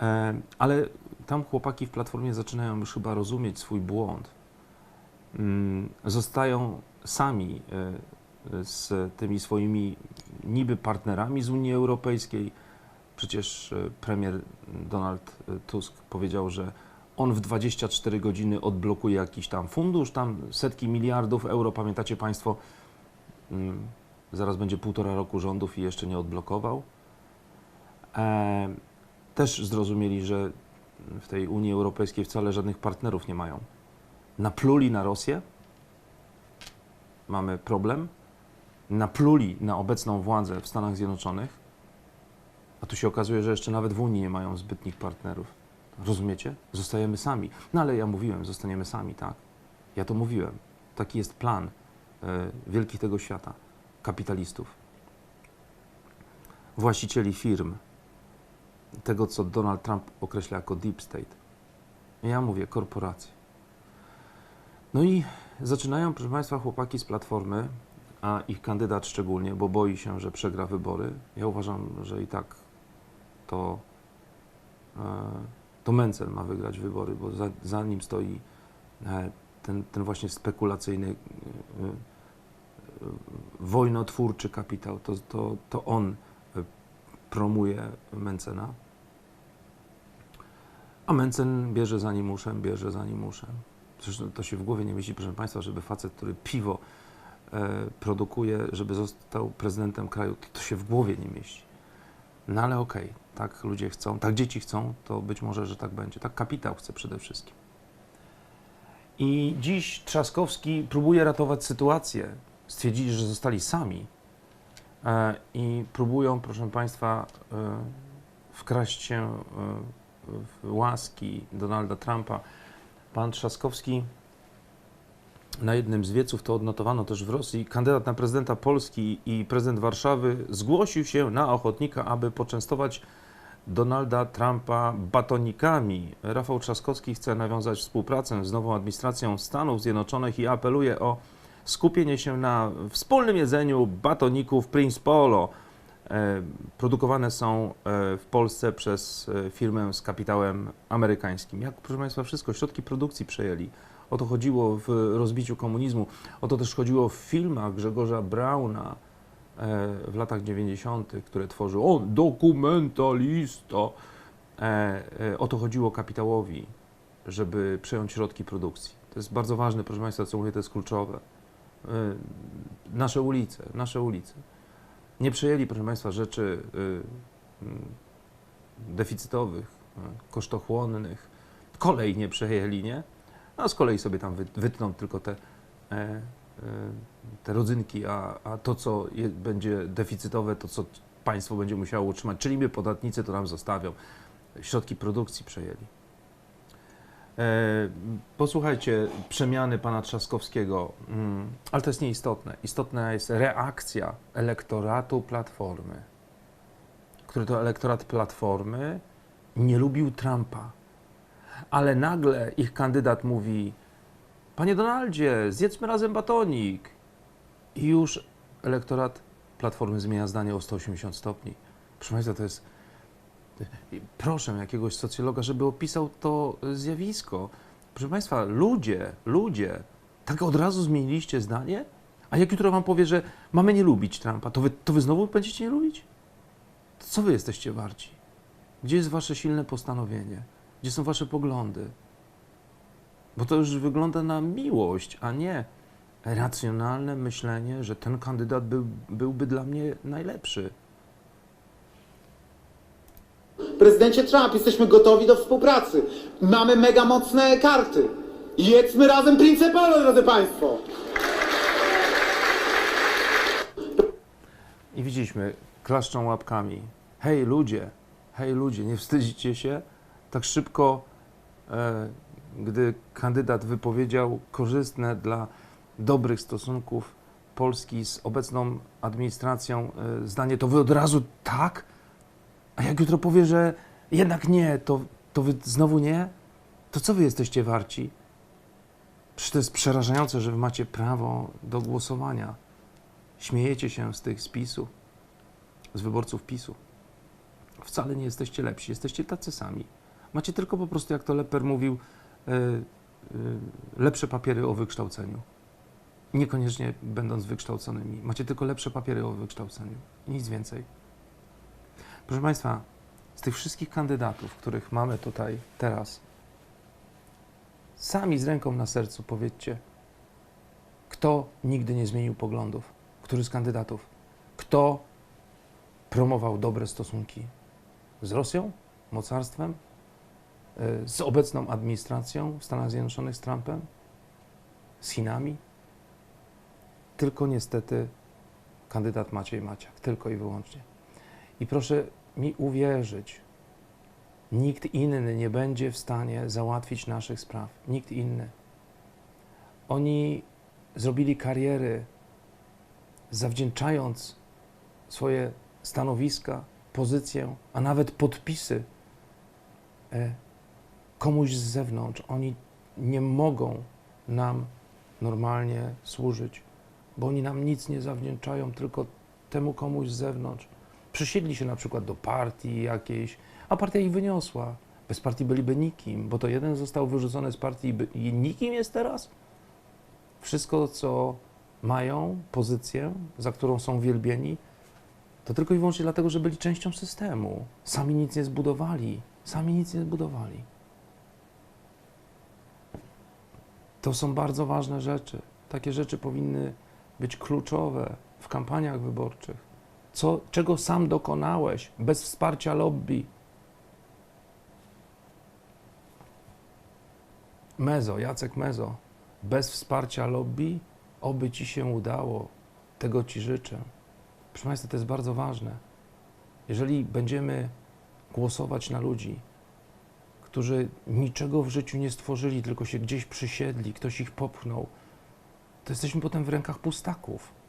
E, ale tam chłopaki w Platformie zaczynają już chyba rozumieć swój błąd. Mm, Zostają sami e, z tymi swoimi niby partnerami z Unii Europejskiej. Przecież e, premier Donald Tusk powiedział, że on w 24 godziny odblokuje jakiś tam fundusz, tam setki miliardów euro, pamiętacie Państwo? Mm, Zaraz będzie półtora roku rządów i jeszcze nie odblokował. Też zrozumieli, że w tej Unii Europejskiej wcale żadnych partnerów nie mają. Napluli na Rosję, mamy problem. Napluli na obecną władzę w Stanach Zjednoczonych, a tu się okazuje, że jeszcze nawet w Unii nie mają zbytnich partnerów. Rozumiecie? Zostajemy sami. No ale ja mówiłem, zostaniemy sami, tak? Ja to mówiłem. Taki jest plan e, wielkich tego świata, kapitalistów, właścicieli firm, tego, co Donald Trump określa jako deep state. Ja mówię korporacje. No i zaczynają, proszę Państwa, chłopaki z Platformy, a ich kandydat szczególnie, bo boi się, że przegra wybory. Ja uważam, że i tak to, e, to Mencen ma wygrać wybory, bo za, za nim stoi e, ten, ten właśnie spekulacyjny, e, wojnotwórczy kapitał. To, to, to on promuje Mencena. A Mencen bierze za nim bierze za nim. Zresztą to się w głowie nie mieści, proszę Państwa, żeby facet, który piwo e, produkuje, żeby został prezydentem kraju, to, się w głowie nie mieści. No ale okej, tak ludzie chcą, tak dzieci chcą, to być może, że tak będzie. Tak kapitał chce przede wszystkim. I dziś Trzaskowski próbuje ratować sytuację. Stwierdzili, że zostali sami i próbują, proszę Państwa, e, wkraść się e, w łaski Donalda Trumpa. Pan Trzaskowski na jednym z wieców, to odnotowano też w Rosji, kandydat na prezydenta Polski i prezydent Warszawy zgłosił się na ochotnika, aby poczęstować Donalda Trumpa batonikami. Rafał Trzaskowski chce nawiązać współpracę z nową administracją Stanów Zjednoczonych i apeluje o skupienie się na wspólnym jedzeniu batoników Prince Polo. E, Produkowane są e, w Polsce przez e, firmę z kapitałem amerykańskim. Jak, proszę Państwa, wszystko, środki produkcji przejęli. O to chodziło w rozbiciu komunizmu. O to też chodziło w filmach Grzegorza Brauna w latach 90., które tworzył. On, dokumentalista. O to chodziło kapitałowi, żeby przejąć środki produkcji. To jest bardzo ważne, proszę Państwa, co mówię, to jest kluczowe. E, Nasze ulice, nasze ulice. Nie przejęli, proszę Państwa, rzeczy y, mm, deficytowych, y, kosztochłonnych. Kolej nie przejęli, nie? A z kolei sobie tam wy- wytną tylko te, e, e, te rodzynki, a, a to, co będzie deficytowe, to, co państwo będzie musiało utrzymać, czyli my, podatnicy, to nam zostawią. Środki produkcji przejęli. E, Posłuchajcie przemiany pana Trzaskowskiego, mm, ale to jest nieistotne. Istotna jest reakcja elektoratu Platformy, który to elektorat Platformy nie lubił Trumpa. Ale nagle ich kandydat mówi: Panie Donaldzie, zjedzmy razem batonik. I już elektorat Platformy zmienia zdanie o 180 stopni. Proszę Państwa, to jest. Proszę jakiegoś socjologa, żeby opisał to zjawisko. Proszę Państwa, ludzie, ludzie, tak od razu zmieniliście zdanie? A jak jutro Wam powie, że mamy nie lubić Trumpa, to Wy, to wy znowu będziecie nie lubić? To co Wy jesteście warci? Gdzie jest Wasze silne postanowienie? Gdzie są Wasze poglądy? Bo to już wygląda na miłość, a nie racjonalne myślenie, że ten kandydat był, byłby dla mnie najlepszy. Prezydencie Trump, jesteśmy gotowi do współpracy. Mamy mega mocne karty. Jedzmy razem Prince Polo, drodzy Państwo. I widzieliśmy, klaszczą łapkami. Hej ludzie, hej ludzie, nie wstydzicie się? Tak szybko, e, gdy kandydat wypowiedział korzystne dla dobrych stosunków Polski z obecną administracją e, zdanie, to wy od razu tak? A jak jutro powie, że jednak nie, to, to wy znowu nie? To co wy jesteście warci? Przecież to jest przerażające, że wy macie prawo do głosowania. Śmiejecie się z tych z PiSu, z wyborców PiSu. Wcale nie jesteście lepsi, jesteście tacy sami. Macie tylko po prostu, jak to Leper mówił, e, e, lepsze papiery o wykształceniu. Niekoniecznie będąc wykształconymi. Macie tylko lepsze papiery o wykształceniu. Nic więcej. Proszę Państwa, z tych wszystkich kandydatów, których mamy tutaj teraz, sami z ręką na sercu powiedzcie, kto nigdy nie zmienił poglądów? Który z kandydatów? Kto promował dobre stosunki z Rosją, mocarstwem, y, z obecną administracją w Stanach Zjednoczonych, z Trumpem, z Chinami? Tylko niestety kandydat Maciej Maciak, tylko i wyłącznie. I proszę mi uwierzyć, nikt inny nie będzie w stanie załatwić naszych spraw. Nikt inny. Oni zrobili kariery, zawdzięczając swoje stanowiska, pozycję, a nawet podpisy e, komuś z zewnątrz. Oni nie mogą nam normalnie służyć, bo oni nam nic nie zawdzięczają, tylko temu komuś z zewnątrz. Przysiedli się na przykład do partii jakiejś, a partia ich wyniosła. Bez partii byliby nikim, bo to jeden został wyrzucony z partii i nikim jest teraz. Wszystko, co mają, pozycję, za którą są wielbieni, to tylko i wyłącznie dlatego, że byli częścią systemu. Sami nic nie zbudowali. Sami nic nie zbudowali. To są bardzo ważne rzeczy. Takie rzeczy powinny być kluczowe w kampaniach wyborczych. Co, czego sam dokonałeś bez wsparcia lobby? Mezo, Jacek Mezo, bez wsparcia lobby, oby ci się udało. Tego ci życzę. Proszę Państwa, to jest bardzo ważne. Jeżeli będziemy głosować na ludzi, którzy niczego w życiu nie stworzyli, tylko się gdzieś przysiedli, ktoś ich popchnął, to jesteśmy potem w rękach pustaków.